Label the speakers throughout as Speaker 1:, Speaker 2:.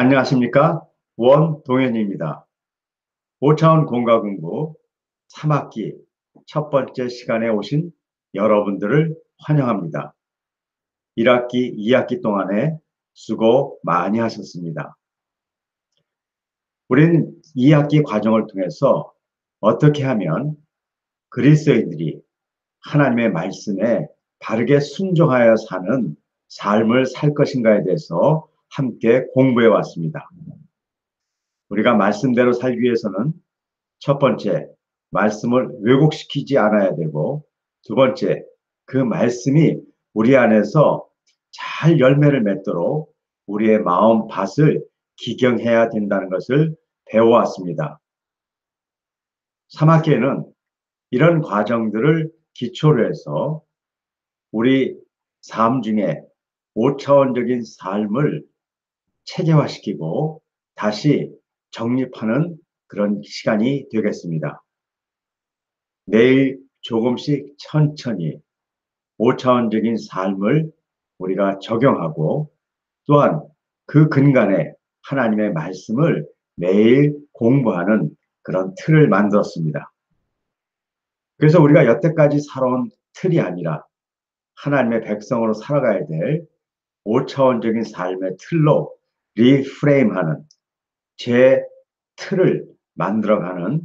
Speaker 1: 안녕하십니까? 원동현입니다. 5차원 공과공부 3학기 첫 번째 시간에 오신 여러분들을 환영합니다. 1학기, 2학기 동안에 수고 많이 하셨습니다. 우린 2학기 과정을 통해서 어떻게 하면 그리스도인들이 하나님의 말씀에 바르게 순종하여 사는 삶을 살 것인가에 대해서 함께 공부해 왔습니다. 우리가 말씀대로 살기 위해서는 첫 번째, 말씀을 왜곡시키지 않아야 되고, 두 번째, 그 말씀이 우리 안에서 잘 열매를 맺도록 우리의 마음 밭을 기경해야 된다는 것을 배워왔습니다. 3학기에는 이런 과정들을 기초로 해서 우리 삶 중에 5차원적인 삶을 체계화시키고 다시 정립하는 그런 시간이 되겠습니다. 내일 조금씩 천천히 5차원적인 삶을 우리가 적용하고 또한 그 근간에 하나님의 말씀을 매일 공부하는 그런 틀을 만들었습니다. 그래서 우리가 여태까지 살아온 틀이 아니라 하나님의 백성으로 살아가야 될 5차원적인 삶의 틀로 리프레임하는 제 틀을 만들어가는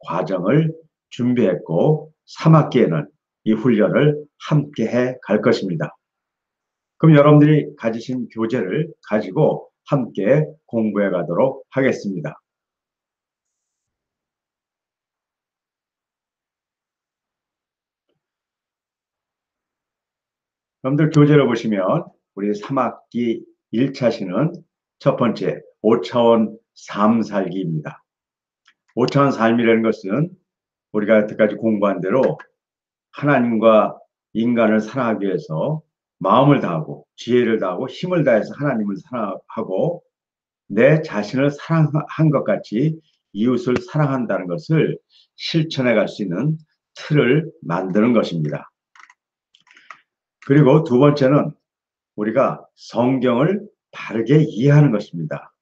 Speaker 1: 과정을 준비했고 3학기에는 이 훈련을 함께 해 갈 것입니다. 그럼 여러분들이 가지신 교재를 가지고 함께 공부해 가도록 하겠습니다. 여러분들 교재를 보시면 우리 3학기 1차 시는 첫 번째 5차원 삶 살기입니다. 5차원 삶이라는 것은 우리가 여태까지 공부한 대로 하나님과 인간을 사랑하기 위해서 마음을 다하고 지혜를 다하고 힘을 다해서 하나님을 사랑하고 내 자신을 사랑한 것 같이 이웃을 사랑한다는 것을 실천해 갈 수 있는 틀을 만드는 것입니다. 그리고 두 번째는 우리가 성경을 바르게 이해하는 것입니다.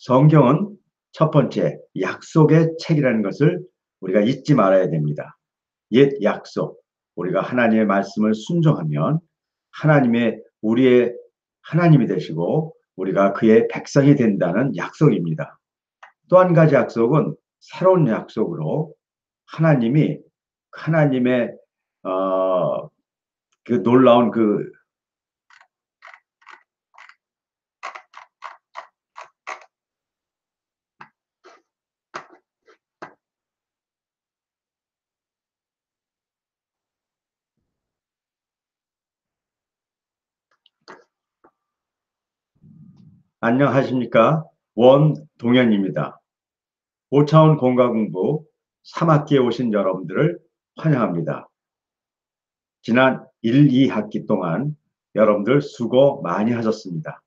Speaker 1: 성경은 첫 번째 약속의 책이라는 것을 우리가 잊지 말아야 됩니다. 옛 약속, 우리가 하나님의 말씀을 순종하면 하나님의 우리의 하나님이 되시고 우리가 그의 백성이 된다는 약속입니다. 또 한 가지 약속은 새로운 약속으로 하나님이 하나님의 어, 그 놀라운 그 안녕하십니까? 원동현입니다. 5차원 공과공부 3학기에 오신 여러분들을 환영합니다. 지난 1, 2학기 동안 여러분들 수고 많이 하셨습니다.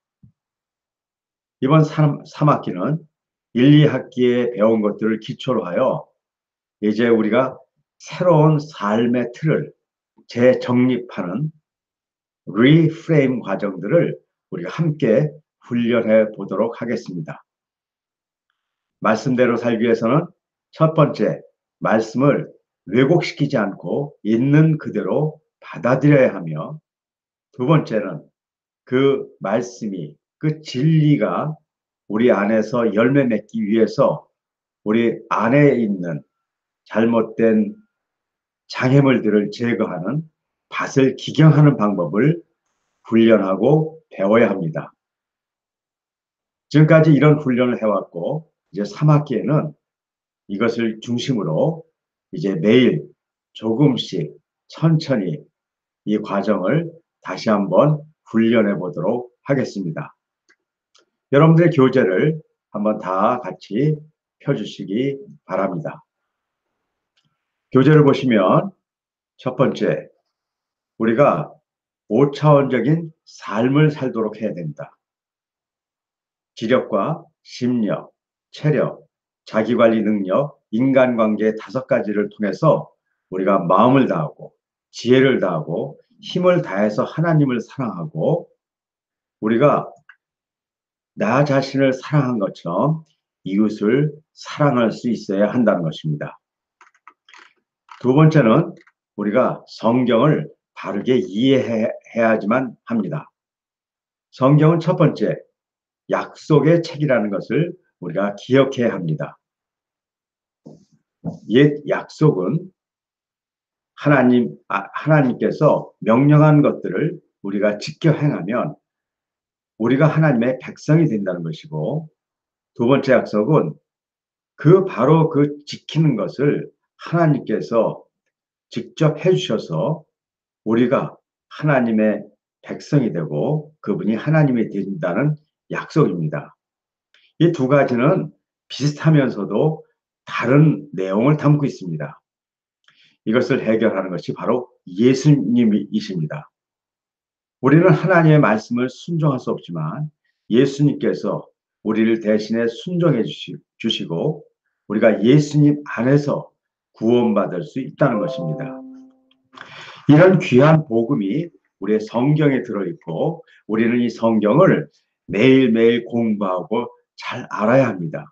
Speaker 1: 이번 3, 3학기는 1, 2학기에 배운 것들을 기초로 하여 이제 우리가 새로운 삶의 틀을 재정립하는 리프레임 과정들을 우리가 함께 훈련해 보도록 하겠습니다. 말씀대로 살기 위해서는 첫 번째, 말씀을 왜곡시키지 않고 있는 그대로 받아들여야 하며 두 번째는 그 말씀이 그 진리가 우리 안에서 열매 맺기 위해서 우리 안에 있는 잘못된 장애물들을 제거하는 밭을 기경하는 방법을 훈련하고 배워야 합니다. 지금까지 이런 훈련을 해왔고 이제 3학기에는 이것을 중심으로 이제 매일 조금씩 천천히 이 과정을 다시 한번 훈련해 보도록 하겠습니다. 여러분들의 교재를 한번 다 같이 펴주시기 바랍니다. 교재를 보시면 첫 번째, 우리가 5차원적인 삶을 살도록 해야 된다. 지력과 심력, 체력, 자기관리 능력, 인간관계 다섯 가지를 통해서 우리가 마음을 다하고 지혜를 다하고 힘을 다해서 하나님을 사랑하고 우리가 나 자신을 사랑한 것처럼 이웃을 사랑할 수 있어야 한다는 것입니다. 두 번째는 우리가 성경을 바르게 이해해야지만 합니다. 성경은 첫 번째, 약속의 책이라는 것을 우리가 기억해야 합니다. 옛 약속은 하나님, 아, 하나님께서 명령한 것들을 우리가 지켜 행하면 우리가 하나님의 백성이 된다는 것이고 두 번째 약속은 그 바로 그 지키는 것을 하나님께서 직접 해주셔서 우리가 하나님의 백성이 되고 그분이 하나님이 된다는 약속입니다. 이 두 가지는 비슷하면서도 다른 내용을 담고 있습니다. 이것을 해결하는 것이 바로 예수님이십니다. 우리는 하나님의 말씀을 순종할 수 없지만 예수님께서 우리를 대신에 순종해 주시고 우리가 예수님 안에서 구원받을 수 있다는 것입니다. 이런 귀한 복음이 우리의 성경에 들어있고 우리는 이 성경을 매일매일 공부하고 잘 알아야 합니다.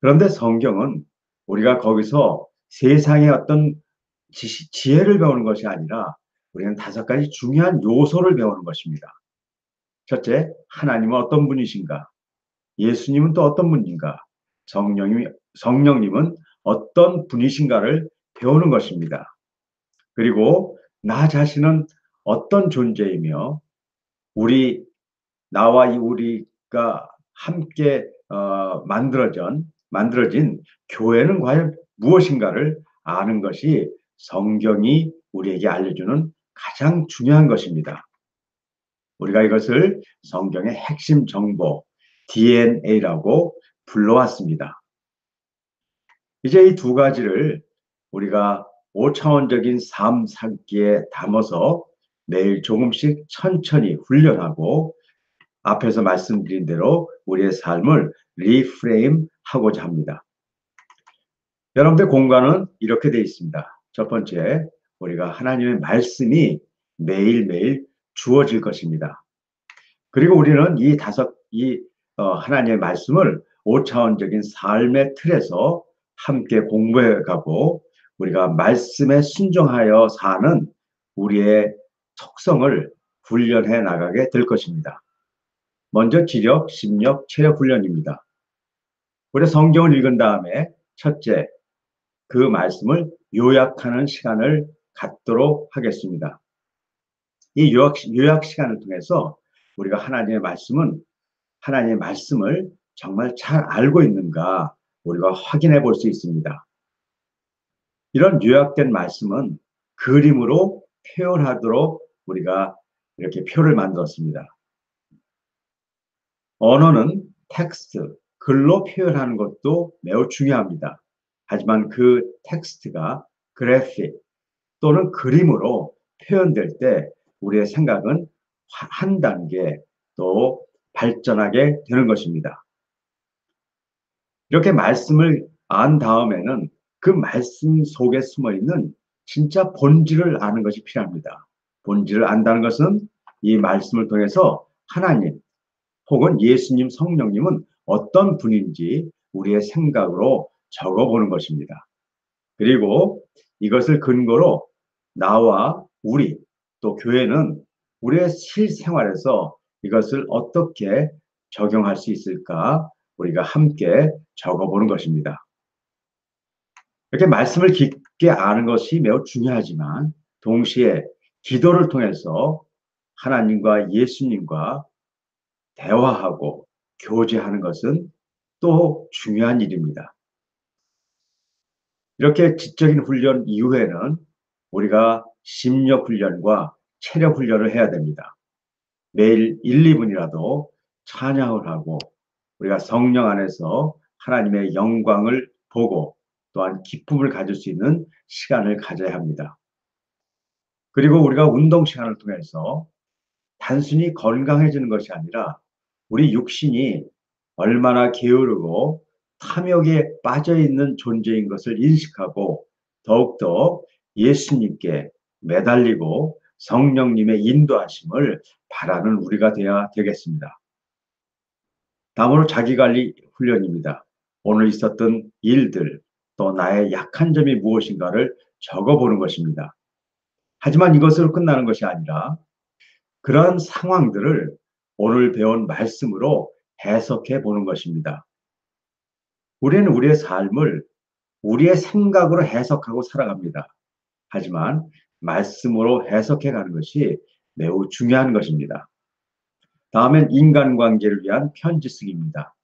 Speaker 1: 그런데 성경은 우리가 거기서 세상의 어떤 지, 혜를 배우는 것이 아니라 우리는 다섯 가지 중요한 요소를 배우는 것입니다. 첫째, 하나님은 어떤 분이신가? 예수님은 또 어떤 분인가? 성령님, 성령님은 어떤 분이신가를 배우는 것입니다. 그리고 나 자신은 어떤 존재이며 우리 나와 우리가 함께 어, 만들어진 만들어진 교회는 과연 무엇인가를 아는 것이 성경이 우리에게 알려주는 가장 중요한 것입니다. 우리가 이것을 성경의 핵심 정보 DNA라고 불러왔습니다. 이제 이 두 가지를 우리가 5차원적인 삶 살기에 담아서 매일 조금씩 천천히 훈련하고 앞에서 말씀드린 대로 우리의 삶을 리프레임 하고자 합니다. 여러분들 공간은 이렇게 되어 있습니다. 첫 번째, 우리가 하나님의 말씀이 매일매일 주어질 것입니다. 그리고 우리는 이 다섯, 이 어, 하나님의 말씀을 5차원적인 삶의 틀에서 함께 공부해 가고 우리가 말씀에 순종하여 사는 우리의 속성을 훈련해 나가게 될 것입니다. 먼저 지력, 심력, 체력 훈련입니다. 우리 성경을 읽은 다음에 첫째, 그 말씀을 요약하는 시간을 갖도록 하겠습니다. 이 요약, 요약 시간을 통해서 우리가 하나님의 말씀은 하나님의 말씀을 정말 잘 알고 있는가 우리가 확인해 볼 수 있습니다. 이런 요약된 말씀은 그림으로 표현하도록 우리가 이렇게 표를 만들었습니다. 언어는 텍스트, 글로 표현하는 것도 매우 중요합니다. 하지만 그 텍스트가 그래픽 또는 그림으로 표현될 때 우리의 생각은 한 단계 또 발전하게 되는 것입니다. 이렇게 말씀을 안 다음에는 그 말씀 속에 숨어 있는 진짜 본질을 아는 것이 필요합니다. 본질을 안다는 것은 이 말씀을 통해서 하나님 혹은 예수님 성령님은 어떤 분인지 우리의 생각으로 적어보는 것입니다. 그리고 이것을 근거로 나와 우리 또 교회는 우리의 실생활에서 이것을 어떻게 적용할 수 있을까 우리가 함께 적어보는 것입니다. 이렇게 말씀을 깊게 아는 것이 매우 중요하지만 동시에 기도를 통해서 하나님과 예수님과 대화하고 교제하는 것은 또 중요한 일입니다. 이렇게 지적인 훈련 이후에는 우리가 심력 훈련과 체력 훈련을 해야 됩니다. 매일 1, 2분이라도 찬양을 하고 우리가 성령 안에서 하나님의 영광을 보고 또한 기쁨을 가질 수 있는 시간을 가져야 합니다. 그리고 우리가 운동 시간을 통해서 단순히 건강해지는 것이 아니라 우리 육신이 얼마나 게으르고 탐욕에 빠져 있는 존재인 것을 인식하고 더욱더 예수님께 매달리고 성령님의 인도하심을 바라는 우리가 되어야 되겠습니다. 다음으로 자기관리 훈련입니다. 오늘 있었던 일들, 또 나의 약한 점이 무엇인가를 적어보는 것입니다. 하지만 이것으로 끝나는 것이 아니라 그러한 상황들을 오늘 배운 말씀으로 해석해 보는 것입니다. 우리는 우리의 삶을 우리의 생각으로 해석하고 살아갑니다. 하지만 말씀으로 해석해 가는 것이 매우 중요한 것입니다. 다음엔 인간관계를 위한 편지 쓰기입니다.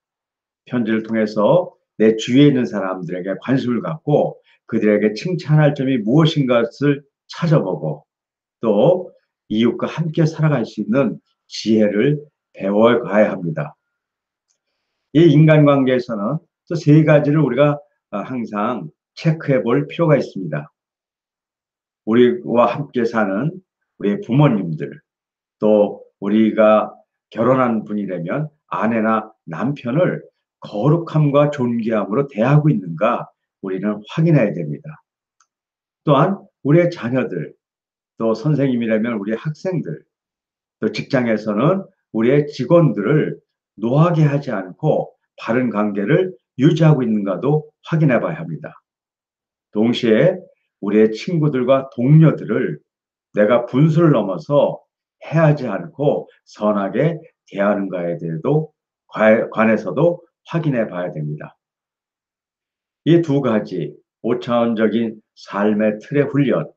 Speaker 1: 편지를 통해서 내 주위에 있는 사람들에게 관심을 갖고 그들에게 칭찬할 점이 무엇인가를 찾아보고 또 이웃과 함께 살아갈 수 있는 지혜를 배워가야 합니다. 이 인간관계에서는 또 세 가지를 우리가 항상 체크해 볼 필요가 있습니다. 우리와 함께 사는 우리 부모님들, 또 우리가 결혼한 분이라면 아내나 남편을 거룩함과 존귀함으로 대하고 있는가 우리는 확인해야 됩니다. 또한 우리의 자녀들, 또 선생님이라면 우리 학생들, 또 직장에서는 우리의 직원들을 노하게 하지 않고 바른 관계를 유지하고 있는가도 확인해 봐야 합니다. 동시에 우리의 친구들과 동료들을 내가 분수를 넘어서 해하지 않고 선하게 대하는가에 대해도 관해서도 확인해 봐야 됩니다. 이 두 가지 5차원적인 삶의 틀의 훈련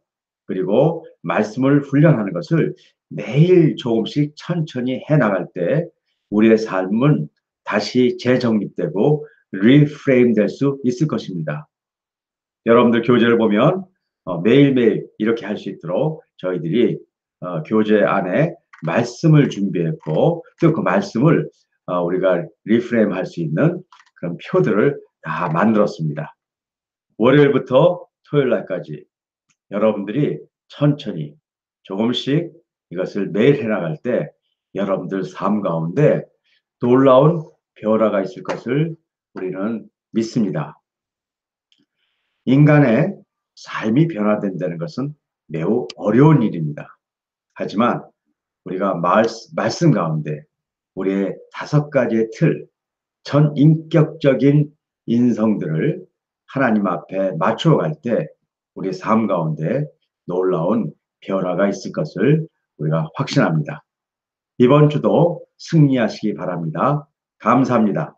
Speaker 1: 그리고 말씀을 훈련하는 것을 매일 조금씩 천천히 해 나갈 때 우리의 삶은 다시 재정립되고 리프레임 될 수 있을 것입니다. 여러분들 교재를 보면 어, 매일매일 이렇게 할 수 있도록 저희들이 어, 교재 안에 말씀을 준비했고 또 그 말씀을 어, 우리가 리프레임 할 수 있는 그런 표들을 다 만들었습니다. 월요일부터 토요일 날까지 여러분들이 천천히 조금씩 이것을 매일 해나갈 때 여러분들 삶 가운데 놀라운 변화가 있을 것을 우리는 믿습니다. 인간의 삶이 변화된다는 것은 매우 어려운 일입니다. 하지만 우리가 말, 말씀 가운데 우리의 다섯 가지의 틀, 전 인격적인 인성들을 하나님 앞에 맞추어 갈 때 우리 삶 가운데 놀라운 변화가 있을 것을 우리가 확신합니다. 이번 주도 승리하시기 바랍니다. 감사합니다.